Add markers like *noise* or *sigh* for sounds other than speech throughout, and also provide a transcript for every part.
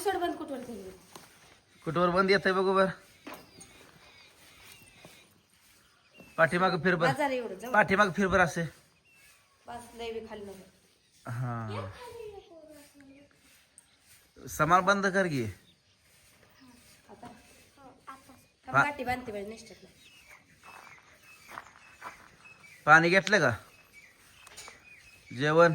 सोड बंद कुठवर केली? कुठवर बंद येतंय बघू बर. पाठीमाग बाजार एवढं जवळ. पाठीमाग फिरबर असे. पाच लय बी खाली नको हा समान बंद कर घे आता. थांब, गाठी बांधते बाई निष्ठत पाणी घेतलं का? जेवण.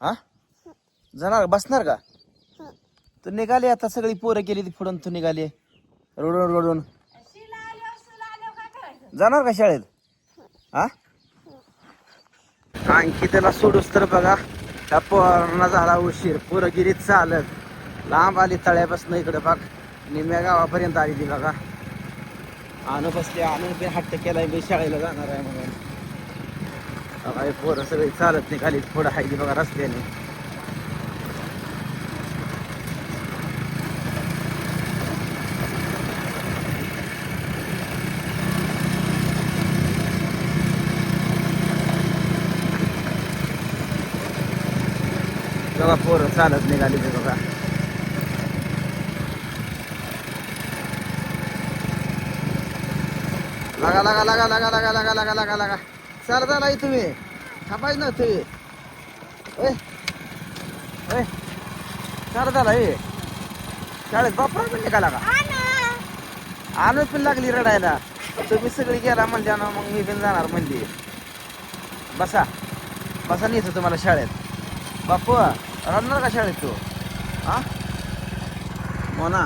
हा? जाणार बसणार का? तू निघाली आता सगळी पोरं केली ती फुडून तू निघाली. रोडून रोडून. जाणार का शाळेत? हा? आणखी त्याला सोडूस तर बघा. त्या पोरांना झाला उशीर. पोरं गिरीत चालत. लांब आली तळ्यापासून इकडे बघ. निम्या गावापर्यंत आली ती बघा. आणू बसली आणून हट्ट केलाय मी शाळेला जाणार आहे म्हणून. बघा हे पोरं सगळी चालत निघाली थोडं हायली बघा रस्त्याने. बघा पोरं चालत निघाली ते बघा. लगा लगा लगा लगा लगा लगा लगा लगा लागा. चाल झाला तुम्ही. थांबायच ना तुम्ही. ए ए चाल झाला हे शाळेत बापरा पण निघाला का? आणून पण लागली रडायला. तुम्ही सगळी गेला म्हणजे ना मग मी पण जाणार म्हणजे बसा. बसा नेतो तुम्हाला शाळेत. बापू रडणार का शाळेत तू? हा? हो ना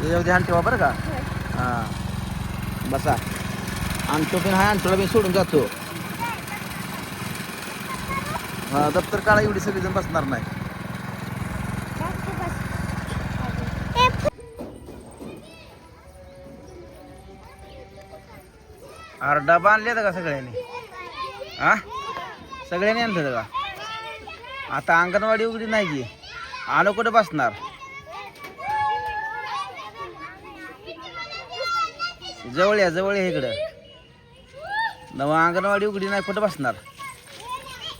याच्यावर ध्यान ठेवा बरं का? हा. बसा. आणतो पण हा आणतो मी सोडून जातो. हा दप्तर काढा एवढी सगळी जण बसणार नाही. अरे डबा आणले का सगळ्यांनी? हा सगळ्यांनी आणलं का? आता अंगणवाडी उघडी नाही की. आलो कुठं बसणार? जवळ या जवळ या इकडं. नवा अंगणवाडी उघडी नाही कुठं बसणार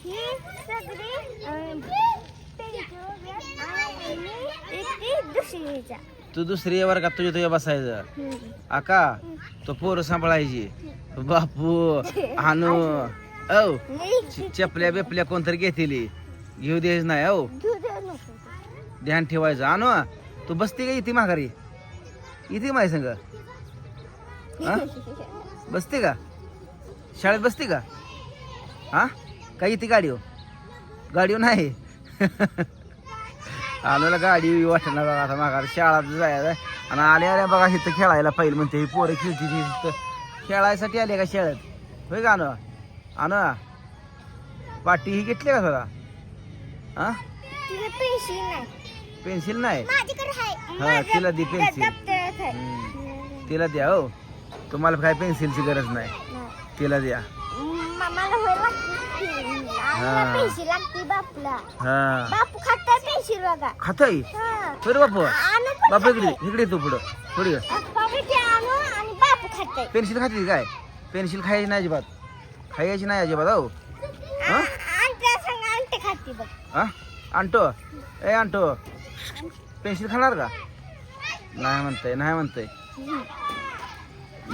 ही सगळी अं, त्यांची आणि ती दुसरी वर्गात तुझ्या तुझ्या बसायचं? आका तो पोरं सांभाळायची. बापू आणू औ चपल्या बिपल्या कोणतरी घेतली. घेऊ द्यायच नाही औ. ध्यान ठेवायचं. आणू तू बसते का इथे माघारी? इथे माही संग? हा? बसते का? शाळेत बसते का? हा? का इथे गाडीवर गाडीवर नाही? *laughs* आलोला गाडी वाटणार बघा आता माघारी शाळा जायचं आणि आल्या आल्या बघा इथं खेळायला पाहिजे म्हणते ही पोरं खेळती ती खेळायसाठी आले का शाळेत? होय का आणू आणू पाटी ही घेतली का थोडा हा पेन्सिल नाही. हा, तिला दे पेन्सिल. तिला द्या हो. तुम्हाला काय पेन्सिलची गरज नाही. तिला द्या. हा. पेन्सिल लागते बापला. हा. बापू खातात पेन्सिल बघा खाताई हा. बरं बापू. आणू पण बापू इकडे इकडे तू पुढं. ते आणू आणि बापू खातात पेन्सिल खाते काय? पेन्सिल खायची नाही अजिबात. खायची नाही अजिबात हो हा? आणत्या संग आणते खाते बघ. हा? आणतो? ए आणतो. पेन्सिल खाणार का? नाही म्हणताय नाही म्हणताय.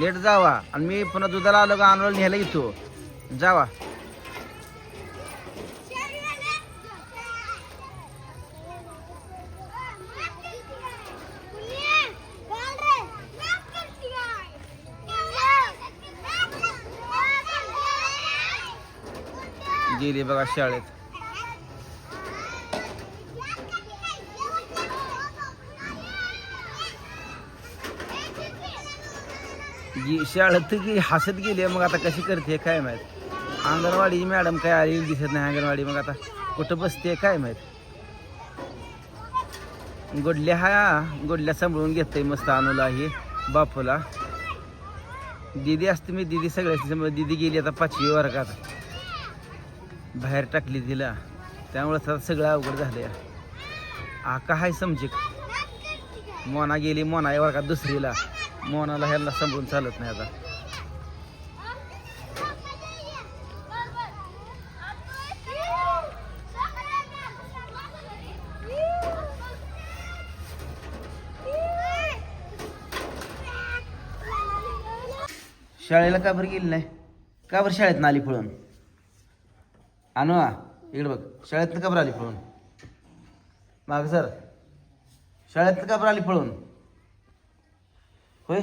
लेट जावा. आणि मी पुन्हा दुधाला आलो का आणून न्यायला येतो. जावा. गेली बघा शाळेत. जी शाळेत की हसत गेली मग आता कशी करते काय माहीत? अंगणवाडी मॅडम काय आली दिसत नाही अंगणवाडी. मग आता कुठं बसते काय माहीत? गोडल्या हा गोडल्या सांभाळून घेतय मस्त अनुला हे बापूला. दिदी असते मी दिदी सगळ्या दिदी गेली आता पाचवी वर्गात. बाहेर टाकली तिला. त्यामुळं आता सगळं अवघड झालंय. आका हाय समजे. मोना गेली मोना या वर्गात दुसरीला? मोनाला ह्याला सांभाळून चालत नाही आता. शाळेला का बरं गेली नाही? का बरं शाळेत आली पळून? आणू इकडे बघ. शाळेतनं का बरं आली पळून? माग सर. शाळेतनं का बरं आली पळून? होय?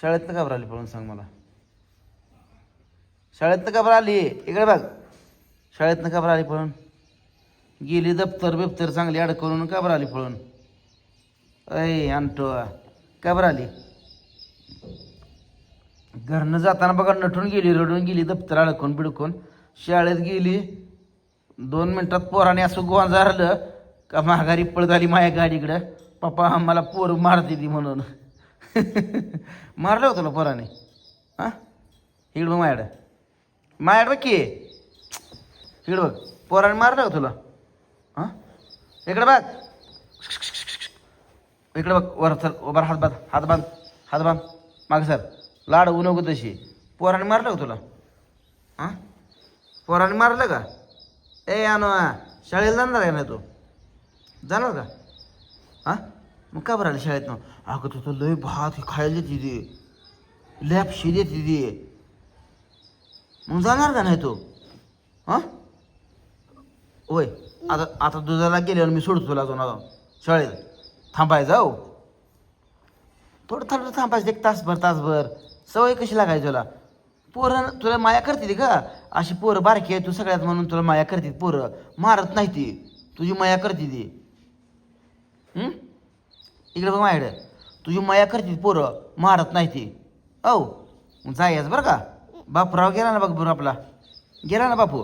शाळेतनं का बरं आली पळून सांग मला? शाळेतनं का बरं आली? इकडे बघ. शाळेतनं का बरं आली पळून? गेली दप्तर बिप्तर चांगली अडकवून का बरं आली पळून? अय आणतो का बरं आली? घरनं जाताना बघा नटून गेली रडून गेली दप्तर अडकून बिडकून शाळेत गेली. दोन मिनटात पोराने असं गोंजारलं का माघारी पळत आली माझ्या गाडीकडं. पप्पा आम्हाला पोर मारते ती म्हणून. *laughs* मारलं होतं तुला पोराने? हां? हिड बघ माझ्याकडं माझ्याकडं बघ की. हिड बघ. पोराने मारलं होतं तुला? हां? इकडं बघ. इकडे बघ. वर चल. वर हात बांध. हात बांध. हात बांध. माग सर लाड होऊ नको तशी. पोराने मारलं होतं तुला? हां? पोराने मारलं का? ए आनो शाळेला जाणार आहे ना तू? जाणार का? हां? मग का बरं शाळेत ना? अगं तुझं लय भात खायला देते लॅप लॅपशी देते ती. मग जाणार का नाही तू? हां? होय आता आता दुधाला गेल्यावर मी सोडतो तुला अजून शाळेत. थांबाय जाऊ. थोडं थोडं थांबायचं एक तासभर तासभर. सवय कशी लागायची तुला? पोरं तुला माया करते का अशी पोरं बारकी आहे तू सगळ्यात म्हणून तुला माया करते पोरं. मारत नाही ती. तुझी माया करते ती? इकडे बघ माझ्याकडे. तुझी माया करते पोरं मारत नाही ती. औ जायच बरं का? बापूराव गेला ना बघ बरं आपला. गेला ना बापू?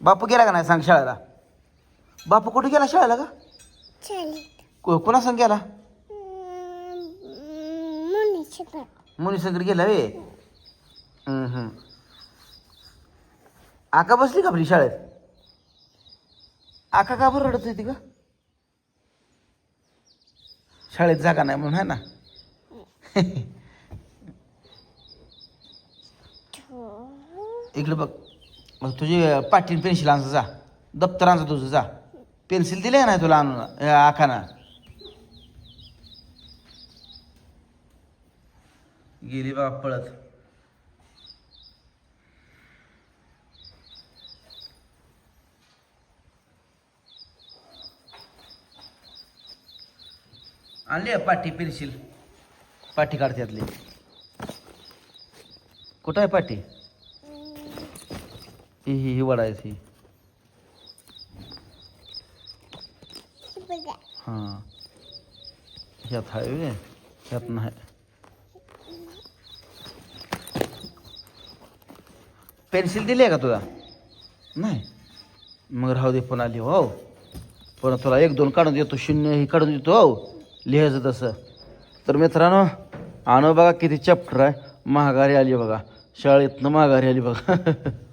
बापू गेला का नाही सांग शाळेला? बापू कुठे गेला शाळेला का कोणा संग गेला मुनी संगत गेला वे आका बसली का आपली शाळेत? आका का बरं रडत होती का शाळेत जागा नाही म्हणून आहे ना? इकडे बघ. मग तुझी पाटील पेन्सिल आणचं जा. दप्तरांचं तुझं जा. पेन्सिल दिली नाही तुला आणून अं, आकाना? गेली बाबा पळत. आणली आहे पाटी पेन्सिल. पाटी काढ त्यातली. कुठं आहे पाटी? ही ही ही वडायची बघा. हां. ह्यात आहे? ह्यात नाही. पेन्सिल दिली आहे का तुला? नाही. मग राहू दे पण आली हो. पण तुला एक दोन काढून देतो शून्य ही काढून देतो हो. लिहायचं तसं. तर मित्रांनो आणू बघा किती चॅप्टर आहे. महागारी आली बघा. शाळेतनं महागारी आली बघा. *laughs*